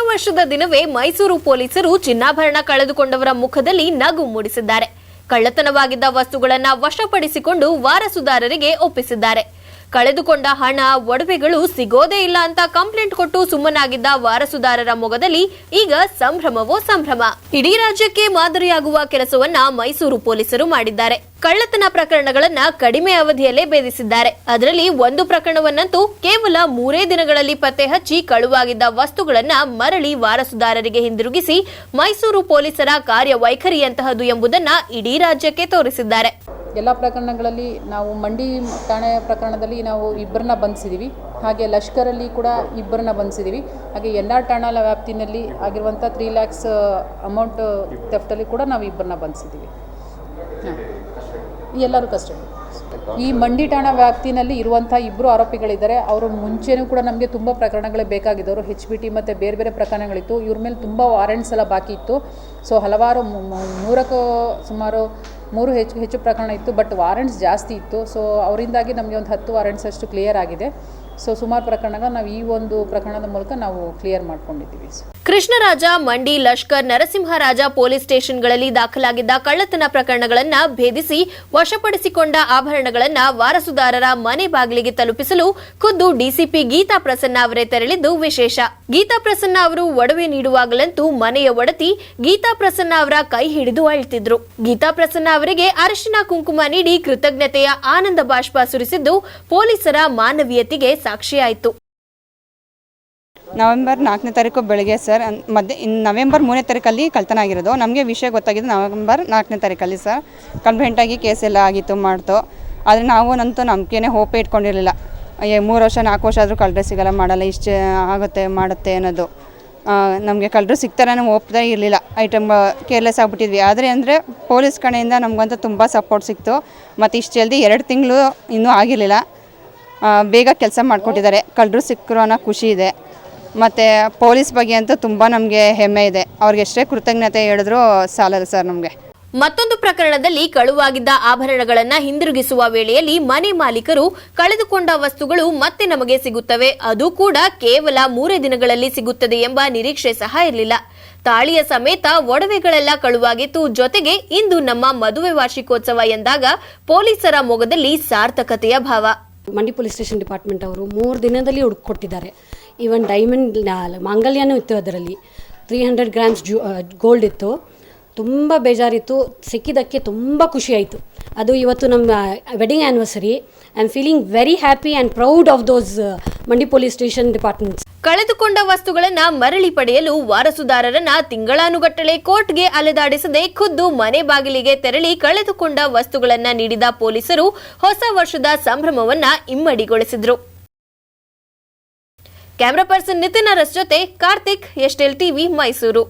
ವರ್ಷದ ದಿನವೇ ಮೈಸೂರು ಪೊಲೀಸರು ಚಿನ್ನಾಭರಣ ಕಳೆದುಕೊಂಡವರ ಮುಖದಲ್ಲಿ ನಗು ಮೂಡಿಸಿದ್ದಾರೆ. ಕಳ್ಳತನವಾಗಿದ್ದ ವಸ್ತುಗಳನ್ನು ವಶಪಡಿಸಿಕೊಂಡು ವಾರಸುದಾರರಿಗೆ ಒಪ್ಪಿಸಿದ್ದಾರೆ. ಕಳೆದುಕೊಂಡ ಹಣ, ಒಡವೆಗಳು ಸಿಗೋದೇ ಇಲ್ಲ ಅಂತ ಕಂಪ್ಲೇಂಟ್ ಕೊಟ್ಟು ಸುಮ್ಮನಾಗಿದ್ದ ವಾರಸುದಾರರ ಮೊಗದಲ್ಲಿ ಈಗ ಸಂಭ್ರಮವೋ ಸಂಭ್ರಮ. ಇಡೀ ರಾಜ್ಯಕ್ಕೆ ಮಾದರಿಯಾಗುವ ಕೆಲಸವನ್ನ ಮೈಸೂರು ಪೊಲೀಸರು ಮಾಡಿದ್ದಾರೆ. ಕಳ್ಳತನ ಪ್ರಕರಣಗಳನ್ನ ಕಡಿಮೆ ಅವಧಿಯಲ್ಲೇ ಭೇದಿಸಿದ್ದಾರೆ. ಅದರಲ್ಲಿ ಒಂದು ಪ್ರಕರಣವನ್ನಂತೂ ಕೇವಲ ಮೂರೇ ದಿನಗಳಲ್ಲಿ ಪತ್ತೆ ಹಚ್ಚಿ ಕಳುವಾಗಿದ್ದ ವಸ್ತುಗಳನ್ನ ಮರಳಿ ವಾರಸುದಾರರಿಗೆ ಹಿಂದಿರುಗಿಸಿ ಮೈಸೂರು ಪೊಲೀಸರ ಕಾರ್ಯವೈಖರಿಯಂತಹದು ಎಂಬುದನ್ನ ಇಡೀ ರಾಜ್ಯಕ್ಕೆ ತೋರಿಸಿದ್ದಾರೆ. ಎಲ್ಲ ಪ್ರಕರಣಗಳಲ್ಲಿ ನಾವು ಮಂಡಿ ಠಾಣೆ ಪ್ರಕರಣದಲ್ಲಿ ನಾವು ಇಬ್ಬರನ್ನ ಬಂಧಿಸಿದ್ದೀವಿ ಹಾಗೆ ಲಷ್ಕರಲ್ಲಿ ಕೂಡ ಇಬ್ಬರನ್ನ ಬಂಧಿಸಿದ್ದೀವಿ ಹಾಗೆ ಎನ್ ಆರ್ ಠಾಣಾ ವ್ಯಾಪ್ತಿನಲ್ಲಿ ಆಗಿರುವಂಥ ತ್ರೀ ಲ್ಯಾಕ್ಸ್ ಅಮೌಂಟ್ ತೆಫ್ಟಲ್ಲಿ ಕೂಡ ನಾವು ಇಬ್ಬರನ್ನ ಬಂಧಿಸಿದ್ದೀವಿ ಹಾಂ, ಎಲ್ಲರೂ ಕಸ್ಟಡಿ ಈ ಮಂಡಿ ಠಾಣಾ ವ್ಯಾಪ್ತಿನಲ್ಲಿ ಇರುವಂಥ ಇಬ್ಬರು ಆರೋಪಿಗಳಿದ್ದಾರೆ. ಅವರು ಮುಂಚೆನೂ ಕೂಡ ನಮಗೆ ತುಂಬ ಪ್ರಕರಣಗಳೇ ಬೇಕಾಗಿದ್ದವರು. ಹೆಚ್ ಬಿ ಟಿ ಮತ್ತು ಬೇರೆ ಬೇರೆ ಪ್ರಕರಣಗಳಿತ್ತು. ಇವ್ರ ಮೇಲೆ ತುಂಬ ವಾರೆಂಟ್ಸ್ ಎಲ್ಲ ಬಾಕಿ ಇತ್ತು. ಸೊ ಹಲವಾರು ಮು- ಮು- ನೂರಕ್ಕೂ ಸುಮಾರು ಮೂರು ಹೆಚ್ಚು ಹೆಚ್ಚು ಪ್ರಕರಣ ಇತ್ತು ಬಟ್ ವಾರೆಂಟ್ಸ್ ಜಾಸ್ತಿ ಇತ್ತು. ಸೊ ಅವರಿಂದಾಗಿ ನಮಗೆ ಒಂದು ಹತ್ತು ವಾರೆಂಟ್ಸ್ ಅಷ್ಟು ಕ್ಲಿಯರ್ ಆಗಿದೆ. ಸೊ ಸುಮಾರು ಪ್ರಕರಣಗಳ ನಾವು ಈ ಒಂದು ಪ್ರಕರಣದ ಮೂಲಕ ನಾವು ಕ್ಲಿಯರ್ ಮಾಡ್ಕೊಂಡಿದ್ದೀವಿ. ಕೃಷ್ಣರಾಜ, ಮಂಡಿ, ಲಷ್ಕರ್, ನರಸಿಂಹರಾಜ ಪೊಲೀಸ್ ಸ್ಟೇಷನ್ಗಳಲ್ಲಿ ದಾಖಲಾಗಿದ್ದ ಕಳ್ಳತನ ಪ್ರಕರಣಗಳನ್ನು ಭೇದಿಸಿ ವಶಪಡಿಸಿಕೊಂಡ ಆಭರಣಗಳನ್ನ ವಾರಸುದಾರರ ಮನೆ ಬಾಗಿಲಿಗೆ ತಲುಪಿಸಲು ಖುದ್ದು ಡಿಸಿಪಿ ಗೀತಾ ಪ್ರಸನ್ನ ಅವರೇ ತೆರಳಿದ್ದು ವಿಶೇಷ. ಗೀತಾ ಪ್ರಸನ್ನ ಅವರು ಒಡವೆ ನೀಡುವಾಗಲಂತೂ ಮನೆಯ ಒಡತಿ ಗೀತಾ ಪ್ರಸನ್ನ ಅವರ ಕೈ ಹಿಡಿದು ಅಳ್ತಿದ್ರು. ಗೀತಾ ಪ್ರಸನ್ನ ಅವರಿಗೆ ಅರಿಶಿನ ಕುಂಕುಮ ನೀಡಿ ಕೃತಜ್ಞತೆಯ ಆನಂದ ಬಾಷ್ಪ ಸುರಿಸಿದ್ದು ಪೊಲೀಸರ ಮಾನವೀಯತೆಗೆ ಸಾಕ್ಷಿಯಾಯಿತು. ನವೆಂಬರ್ ನಾಲ್ಕನೇ ತಾರೀಕು ಬೆಳಗ್ಗೆ ಸರ್ ಮಧ್ಯ ಇನ್ನು ನವೆಂಬರ್ ಮೂರನೇ ತಾರೀಕಲ್ಲಿ ಕಳ್ತನ ಆಗಿರೋದು ನಮಗೆ ವಿಷಯ ಗೊತ್ತಾಗಿದ್ದು ನವೆಂಬರ್ ನಾಲ್ಕನೇ ತಾರೀಕಲ್ಲಿ ಸರ್. ಕಂಪ್ಲೇಂಟಾಗಿ ಕೇಸ್ ಎಲ್ಲ ಆಗಿತ್ತು ಮಾಡ್ತು. ಆದರೆ ನಾವು ನಂತೂ ನಂಬಿಕೆನೇ ಹೋಪೆ ಇಟ್ಕೊಂಡಿರಲಿಲ್ಲ. ಮೂರು ವರ್ಷ ನಾಲ್ಕು ವರ್ಷ ಆದರೂ ಕಳ್ಳರೆ ಸಿಗಲ್ಲ, ಮಾಡಲ್ಲ, ಇಷ್ಟು ಆಗುತ್ತೆ, ಮಾಡುತ್ತೆ ಅನ್ನೋದು. ನಮಗೆ ಕಳ್ಳರು ಸಿಗ್ತಾರೆ ನಾವು ಒಪ್ಪದೇ ಇರಲಿಲ್ಲ. ಐಟಮ್ ಕೇರ್ಲೆಸ್ ಆಗಿಬಿಟ್ಟಿದ್ವಿ. ಆದರೆ ಅಂದರೆ ಪೊಲೀಸ್ ಕಡೆಯಿಂದ ನಮಗಂತೂ ತುಂಬ ಸಪೋರ್ಟ್ ಸಿಕ್ತು. ಮತ್ತು ಇಷ್ಟು ಜಲ್ದಿ ಎರಡು ತಿಂಗಳು ಇನ್ನೂ ಆಗಿರಲಿಲ್ಲ. ಬೇಗ ಕೆಲಸ ಮಾಡಿಕೊಟ್ಟಿದ್ದಾರೆ. ಕಳ್ಳರು ಸಿಕ್ಕರು ಅನ್ನೋ ಖುಷಿ ಇದೆ. ಮತ್ತು ಪೊಲೀಸ್ ಬಗ್ಗೆ ಅಂತೂ ತುಂಬ ನಮಗೆ ಹೆಮ್ಮೆ ಇದೆ. ಅವ್ರಿಗೆ ಎಷ್ಟೇ ಕೃತಜ್ಞತೆ ಹೇಳಿದ್ರು ಸಾಲಲ್ಲ ಸರ್ ನಮಗೆ. ಮತ್ತೊಂದು ಪ್ರಕರಣದಲ್ಲಿ ಕಳುವಾಗಿದ್ದ ಆಭರಣಗಳನ್ನು ಹಿಂದಿರುಗಿಸುವ ವೇಳೆಯಲ್ಲಿ ಮನೆ ಮಾಲೀಕರು ಕಳೆದುಕೊಂಡ ವಸ್ತುಗಳು ಮತ್ತೆ ನಮಗೆ ಸಿಗುತ್ತವೆ. ಅದು ಕೂಡ ಕೇವಲ ಮೂರೇ ದಿನಗಳಲ್ಲಿ ಸಿಗುತ್ತದೆ ಎಂಬ ನಿರೀಕ್ಷೆ ಸಹ ಇರಲಿಲ್ಲ. ತಾಳಿಯ ಸಮೇತ ಒಡವೆಗಳೆಲ್ಲ ಕಳುವಾಗಿತ್ತು. ಜೊತೆಗೆ ಇಂದು ನಮ್ಮ ಮದುವೆ ವಾರ್ಷಿಕೋತ್ಸವ ಎಂದಾಗ ಪೊಲೀಸರ ಮೊಗದಲ್ಲಿ ಸಾರ್ಥಕತೆಯ ಭಾವ. ಮಂಡಿ ಪೊಲೀಸ್ ಸ್ಟೇಷನ್ ಡಿಪಾರ್ಟ್ಮೆಂಟ್ ಅವರು ಮೂರು ದಿನದಲ್ಲಿ ಹುಡುಕೊಟ್ಟಿದ್ದಾರೆ. ಈವನ್ ಡೈಮಂಡ್ ಮಾಂಗಲ್ಯನೂ ಇತ್ತು ಅದರಲ್ಲಿ. ತ್ರೀ ಹಂಡ್ರೆಡ್ ಗ್ರಾಮ್ಸ್ ಗೋಲ್ಡ್ ಇತ್ತು. ತುಂಬ ಬೇಜಾರಿತ್ತು, ಸಿಕ್ಕಿದ್ದಕ್ಕೆ ತುಂಬ ಖುಷಿಯಾಯಿತು. ಅದು ಇವತ್ತು ನಮ್ಮ wedding anniversary I am feeling very happy and proud of those Mandi police station departments ಕಳೆದುಕೊಂಡ ವಸ್ತುಗಳನ್ನು ಮರಳಿ ಪಡೆಯಲು ವಾರಸುದಾರರನ್ನ ತಿಂಗಳಾನುಗಟ್ಟಲೆ ಕೋರ್ಟ್ಗೆ ಅಲೆದಾಡಿಸದೆ ಖುದ್ದು ಮನೆ ಬಾಗಿಲಿಗೆ ತೆರಳಿ ಕಳೆದುಕೊಂಡ ವಸ್ತುಗಳನ್ನ ನೀಡಿದ ಪೊಲೀಸರು ಹೊಸ ವರ್ಷದ ಸಂಭ್ರಮವನ್ನ ಇಮ್ಮಡಿಗೊಳಿಸಿದರು. ಕ್ಯಾಮ್ರಾ ಪರ್ಸನ್ ನಿತಿನ್ ಅರಸ್ ಜೊತೆ ಕಾರ್ತಿಕ್, ಎಸ್ಟೆಲ್ ಟಿವಿ, ಮೈಸೂರು.